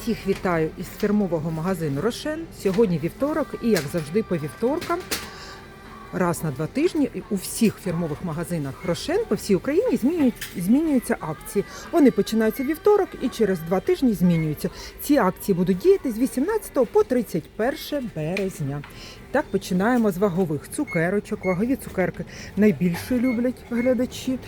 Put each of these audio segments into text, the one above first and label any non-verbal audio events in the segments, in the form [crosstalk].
Всіх вітаю із фірмового магазину Рошен. Сьогодні вівторок, і як завжди, по вівторкам, раз на два тижні у всіх фірмових магазинах Рошен по всій Україні змінюють, змінюються акції. Вони починаються вівторок і через два тижні змінюються. Ці акції будуть діяти з 18 по 31 березня. Так починаємо з вагових цукерочок. Вагові цукерки найбільше люблять глядачі.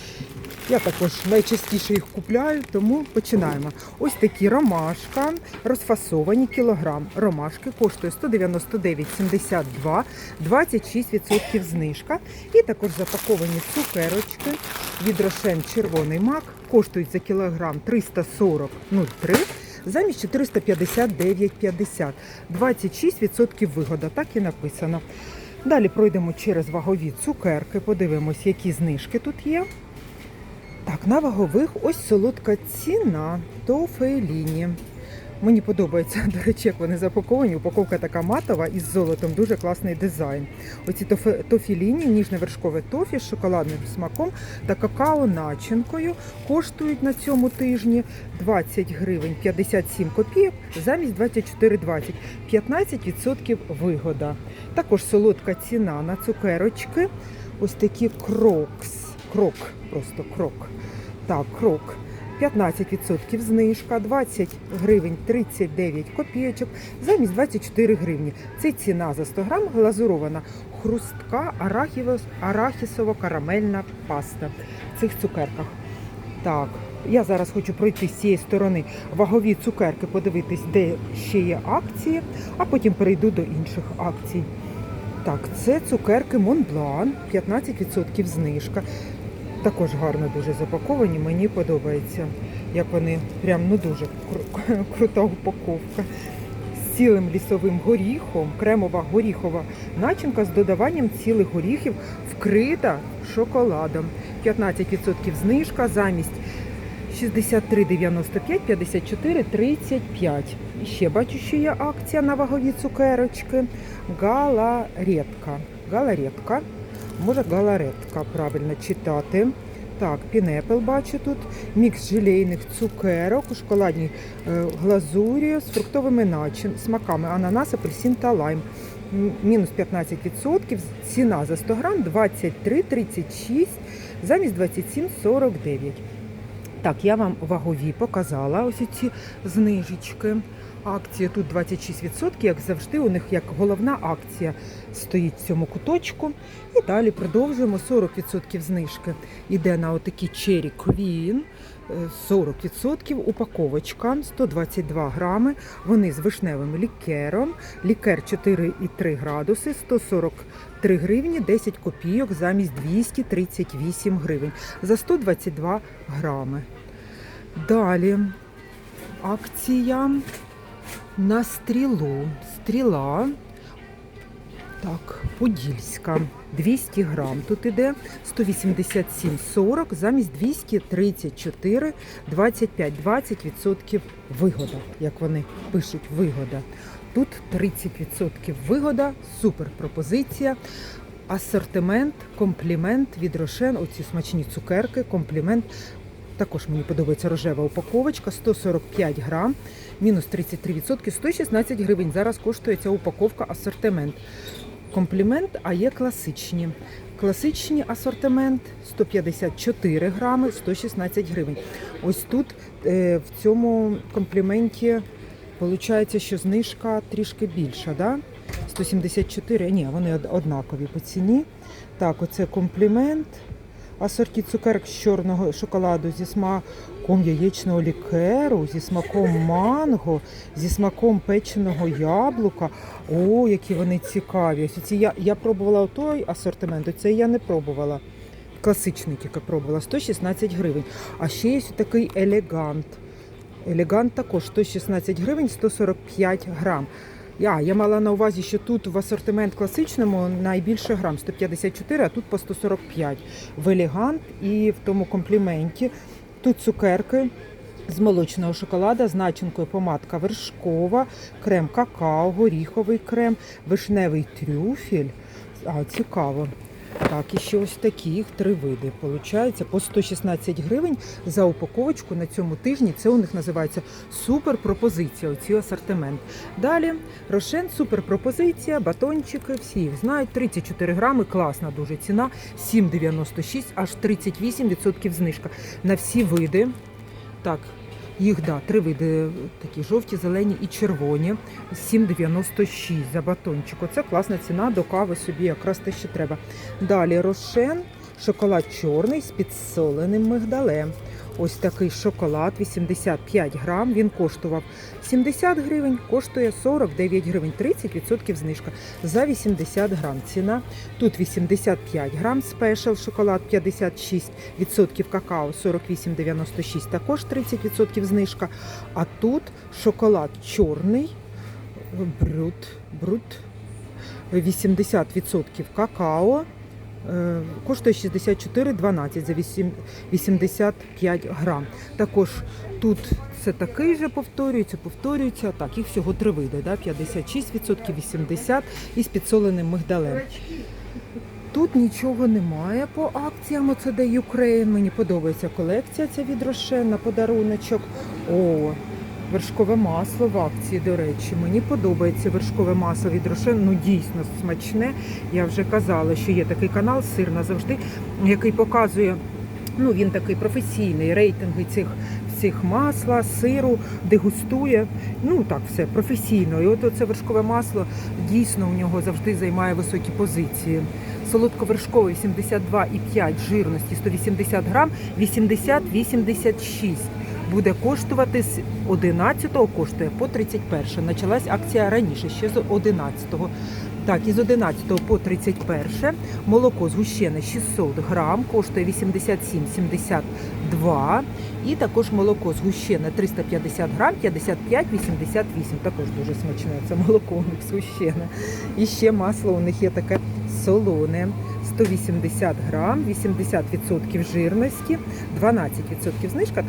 Я також найчастіше їх купляю, тому починаємо. Ось такі ромашка, розфасовані кілограм. Ромашки коштує 199,72, 26% знижка. І також запаковані цукерочки від Рошен Червоний мак коштують за кілограм 340,03, замість 459,50. 26% вигода, так і написано. Далі пройдемо через вагові цукерки, подивимось, які знижки тут є. Так, на вагових ось солодка ціна тофеліні. Мені подобається, до речі, як вони запаковані. Упаковка така матова із золотом, дуже класний дизайн. Оці тофіліні, ніжне вершкове тофі з шоколадним смаком та какао начинкою коштують на цьому тижні 20 гривень 57 копійок замість 24,20. 15% вигода. Також солодка ціна на цукерочки. Ось такі крокс. Крок, просто крок. Так, крок. 15% знижка, 20 гривень 39 копійочок, замість 24 гривні. Це ціна за 100 грам глазурована хрустка арахісово-карамельна паста в цих цукерках. Так, я зараз хочу пройти з цієї сторони вагові цукерки, подивитись, де ще є акції, а потім перейду до інших акцій. Так, це цукерки Монблан, 15% знижка. Також гарно дуже запаковані, мені подобається, як вони прям ну дуже кру- [laughs] крута упаковка. З цілим лісовим горіхом, кремова горіхова начинка з додаванням цілих горіхів, вкрита шоколадом. 15% знижка замість 63,95, 54,35. І ще бачу, що є акція на вагові цукерочки. Галаретка. Галаретка. Може, галаретка правильно читати. Так, пінепел бачу тут. Мікс желейних цукерок у шоколадній е, глазурі з фруктовими начин, смаками ананас, апельсин та лайм. Мінус 15%, ціна за 100 грам 23,36 замість 27,49. Так, я вам вагові показала ось ці знижечки. Акція тут 26%, як завжди, у них як головна акція стоїть в цьому куточку. І далі продовжуємо 40% знижки. Іде на отакі Cherry Queen. Е, 40% упаковочка 122 грами. Вони з вишневим лікером. Лікер 4,3 градуси, 143 гривні, 10 копійок замість 238 гривень за 122 грами. Далі акція на стрілу. Стріла. Так, Подільська. 200 грам тут іде 187,40 замість 234, 25, 20% вигода, як вони пишуть, вигода. Тут 30% вигода, супер пропозиція. Асортимент, комплімент від Рошен, оці смачні цукерки, комплімент. Також мені подобається рожева упаковочка, 145 грам, мінус 33%, 116 гривень. Зараз коштує ця упаковка асортимент. Комплімент, а є класичні. Класичні асортимент 154 грами, 116 гривень. Ось тут е, в цьому компліменті виходить, що знижка трішки більша, да? 174, ні, вони однакові по ціні. Так, оце комплімент. Асорті цукерок з чорного шоколаду зі смаком яєчного лікеру, зі смаком манго, зі смаком печеного яблука. О, які вони цікаві. Ось ці я, я пробувала той асортимент, цей я не пробувала. Класичний тільки пробувала, 116 гривень. А ще є такий елегант. Елегант також 116 гривень, 145 грам. Я, я мала на увазі, що тут в асортимент класичному найбільше грам 154, а тут по 145. В елегант і в тому компліменті. Тут цукерки з молочного шоколада з начинкою помадка вершкова, крем какао, горіховий крем, вишневий трюфель. А, цікаво. Так, і ще ось такі їх три види. Получається по 116 гривень за упаковочку на цьому тижні. Це у них називається суперпропозиція. Оці асортимент. Далі Рошен, суперпропозиція, батончики. Всі їх знають. 34 грами, класна дуже ціна. 7,96, аж 38% знижка на всі види. Так, їх да, три види такі жовті, зелені і червоні. 7,96 за батончик. Оце класна ціна до кави собі, якраз те, що треба. Далі рошен, шоколад чорний з підсоленим мигдалем. Ось такий шоколад 85 грам. Він коштував 70 гривень, коштує 49 гривень, 30% знижка за 80 грам. Ціна тут 85 грам спешл, шоколад 56% какао 48,96, також 30% знижка. А тут шоколад чорний, брут, брут 80% какао. Е, Коштує 64,12 за 8 85 грам. Також тут це такий же повторюється, повторюється. Так, їх всього три види, да? 56%, 80% і з підсоленим мигдалем. Тут нічого немає по акціям. Оце де Ukraine. Мені подобається колекція ця від Рошен подаруночок. О, вершкове масло в акції, до речі. Мені подобається вершкове масло від Рошен. Ну дійсно смачне. Я вже казала, що є такий канал Сир назавжди, який показує. Ну, він такий професійний, рейтинги цих цих масла, сиру, дегустує. Ну так, все професійно. І от це вершкове масло дійсно у нього завжди займає високі позиції. Солодковершковий 82,5 жирності 180 грам, 80-86. Буде коштувати з 11-го коштує по 31. Почалась акція раніше, ще з 11-го. Так, із 11 по 31 молоко згущене 600 грам, коштує 87,72. І також молоко згущене 350 грам, 55,88. Також дуже смачне. Це молоко у них згущене. І ще масло у них є таке солоне. 180 грам, 80% жирності, 12% знижка, е,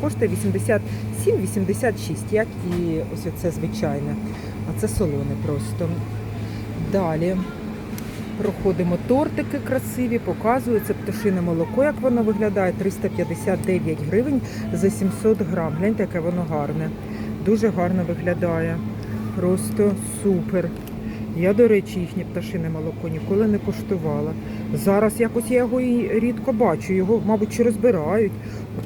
коштує 87-86, як і ось це звичайне. А це солоне просто. Далі проходимо тортики красиві, показую це пташине молоко, як воно виглядає. 359 гривень за 700 грам. Гляньте, яке воно гарне. Дуже гарно виглядає. Просто супер. Я, до речі, їхнє пташине молоко ніколи не коштувала. Зараз якось я його і рідко бачу. Його, мабуть, чи розбирають,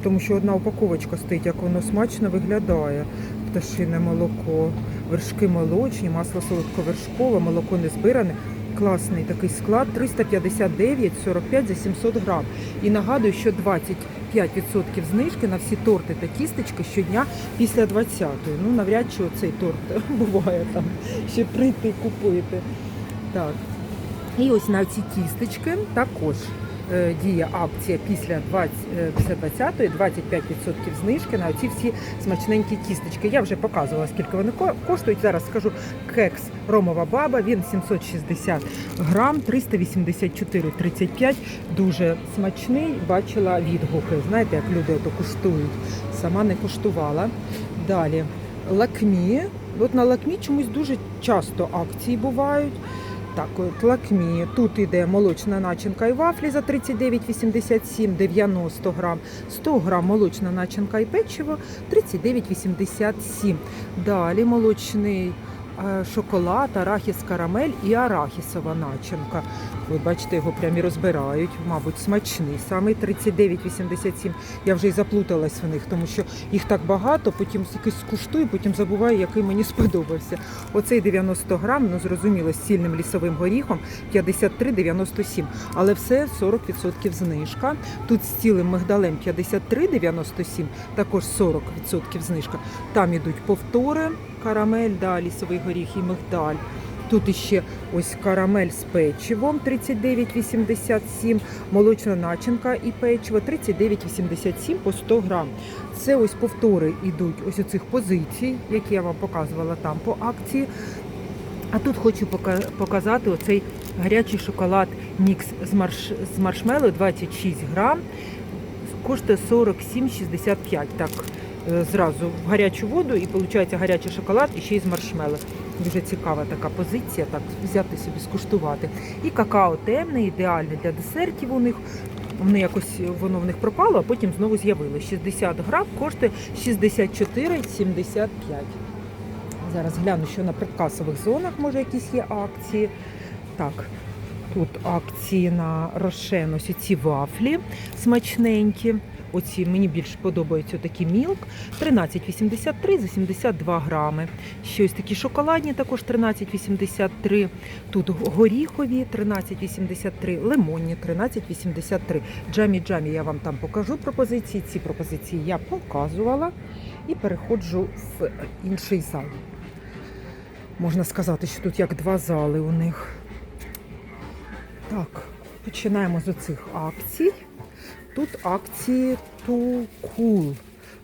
тому що одна упаковочка стоїть, як воно смачно виглядає. Пташине молоко, вершки молочні, масло солодковершкове, молоко не збиране. Класний такий склад 359, 45 за 700 грам. І нагадую, що 25% знижки на всі торти та тістечки щодня після 20-ї. Ну, навряд чи цей торт [laughs] буває там, ще прийти купити. Так. І ось на ці тістечки також діє акція після 20, е, після 20-ї, 25% знижки на ці всі смачненькі тістечки. Я вже показувала, скільки вони ко- коштують. Зараз скажу кекс Ромова баба, він 760 грам, 384,35. Дуже смачний. Бачила відгуки. Знаєте, як люди то куштують. Сама не куштувала. Далі лакмі. От на лакмі чомусь дуже часто акції бувають. Так, от лакмі. Тут іде молочна начинка і вафлі за 39,87, 90 грам, 100 грам молочна начинка і печиво 39,87. Далі молочний шоколад, арахіс карамель і арахісова начинка. Ви бачите, його прям і розбирають, мабуть, смачний. Саме 39,87. Я вже й заплуталась в них, тому що їх так багато, потім якийсь скуштую, потім забуваю, який мені сподобався. Оцей 90 грам, ну зрозуміло, з цільним лісовим горіхом 53,97. Але все 40% знижка. Тут з цілим мигдалем 53,97, також 40% знижка. Там ідуть повтори, карамель, да, лісовий горіх і мигдаль. Тут іще ось карамель з печивом 39,87, молочна начинка і печиво 39,87 по 100 грам. Це ось повтори йдуть ось оцих позицій, які я вам показувала там по акції. А тут хочу показати оцей гарячий шоколад Нікс з, марш... з маршмеллоу 26 грам. Коштує 47,65. Так, е, зразу в гарячу воду і виходить гарячий шоколад і ще й з маршмеллоу. Дуже цікава така позиція, так взяти собі скуштувати. І какао темне, ідеальне для десертів у них. Вони якось воно в них пропало, а потім знову з'явилося. 60 грам коштує 64,75. Зараз гляну, що на предкасових зонах може якісь є акції. Так, тут акції на Рошен, ці вафлі смачненькі. Оці мені більш подобаються такі мілк. 13,83 за 72 грами. Ще ось такі шоколадні, також 13,83. Тут горіхові 13,83, лимонні 13,83. Джамі джамі я вам там покажу пропозиції. Ці пропозиції я показувала і переходжу в інший зал. Можна сказати, що тут як два зали у них. Так, починаємо з оцих акцій. Тут акції Тукул.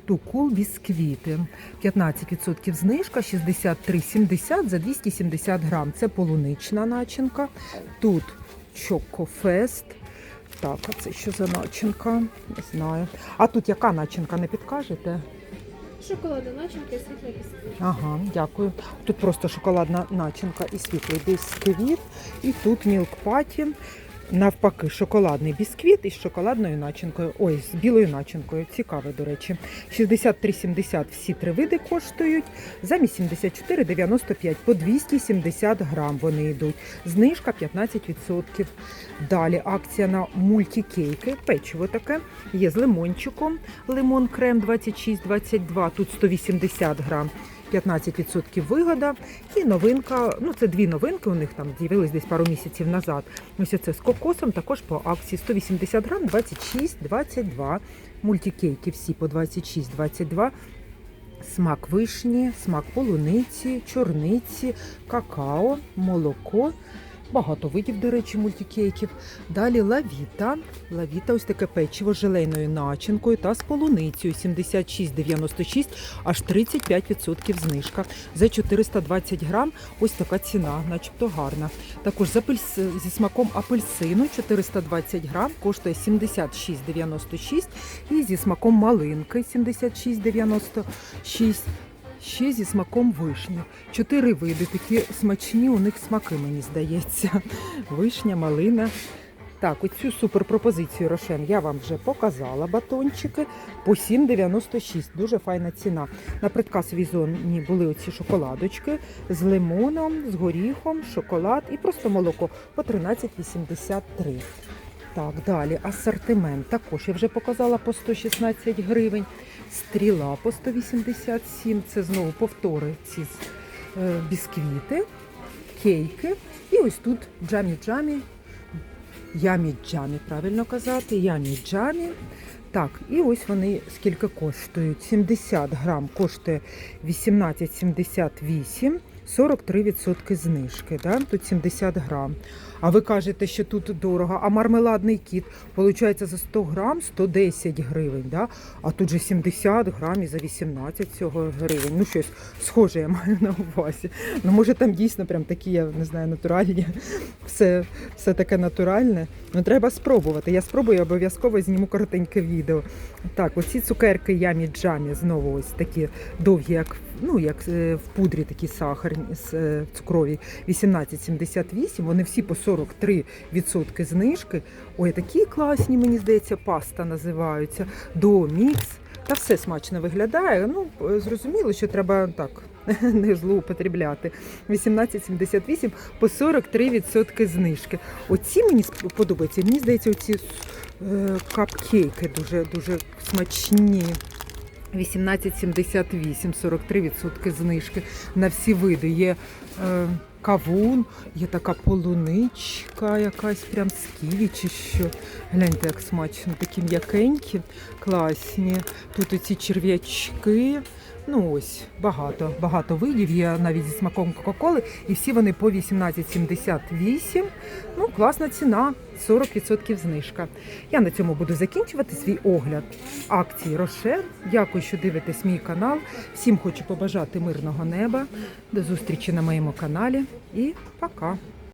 Тукул бісквіти. 15% знижка, 63,70 за 270 грам. Це полунична начинка. Тут Чокофест. Так, а це що за начинка? Не знаю. А тут яка начинка, не підкажете? Шоколадна начинка і світлий бісквіт. Ага, дякую. Тут просто шоколадна начинка і світлий бісквіт. І тут мілк паті. Навпаки, шоколадний бісквіт із шоколадною начинкою. Ой, з білою начинкою. Цікаве, до речі. 63,70 всі три види коштують. Замість 74,95 по 270 грам вони йдуть. Знижка 15%. Далі акція на мультикейки. Печиво таке. Є з лимончиком. Лимон крем 26,22. Тут 180 грам. 15% вигода. І новинка, ну це дві новинки, у них там з'явились десь пару місяців назад. Ось це з кокосом, також по акції 180 грам, 26,22. Мультикейки всі по 26,22. Смак вишні, смак полуниці, чорниці, какао, молоко. Багато видів, до речі, мультикейків. Далі лавіта. Лавіта, ось таке печиво з желейною начинкою та з полуницею 76,96, аж 35% знижка. За 420 грам ось така ціна, начебто гарна. Також зі смаком апельсину 420 грам, коштує 76,96 і зі смаком малинки 76,96. Ще зі смаком вишні. Чотири види, такі смачні у них смаки, мені здається. Вишня, малина. Так, оцю суперпропозицію Рошен я вам вже показала батончики по 7,96. Дуже файна ціна. На предкасовій зоні були оці шоколадочки з лимоном, з горіхом, шоколад і просто молоко по 13,83. Так, далі асортимент. Також я вже показала по 116 гривень. Стріла по 187. Це знову повтори ці е, бісквіти, кейки. І ось тут джамі-джамі. Ямі-джамі, правильно казати. Ямі-джамі. Так, і ось вони скільки коштують. 70 грам коштує 18,78. 43% знижки, да? тут 70 грам. А ви кажете, що тут дорого. А мармеладний кіт, виходить, за 100 грам 110 гривень. Да? А тут же 70 грам і за 18 цього гривень. Ну, щось схоже я маю на увазі. Ну, може, там дійсно прям такі, я не знаю, натуральні. [laughs] Все, все таке натуральне. Ну, треба спробувати. Я спробую обов'язково зніму коротеньке відео. Так, оці цукерки ямі джамі знову ось такі довгі, як, ну, як е, в пудрі такі сахарні з е, цукрові. 18,78. Вони всі по 43% знижки. Ой, такі класні, мені здається, паста називаються. До мікс. Та все смачно виглядає. Ну, зрозуміло, що треба так [laughs] не злоупотребляти. 18,78 по 43% знижки. Оці мені подобаються. Мені здається, оці е, капкейки дуже, дуже смачні. 18,78, 43% знижки на всі види. Є е, кавун, є така полуничка, якась прям з ківі чи що. Гляньте, як смачно, такі м'якенькі, класні. Тут оці черв'ячки. Ну ось, багато, багато видів. Є навіть зі смаком Кока-Коли. І всі вони по 18,78. Ну, класна ціна, 40% знижка. Я на цьому буду закінчувати свій огляд акції Рошен. Дякую, що дивитесь мій канал. Всім хочу побажати мирного неба. До зустрічі на моєму каналі і пока!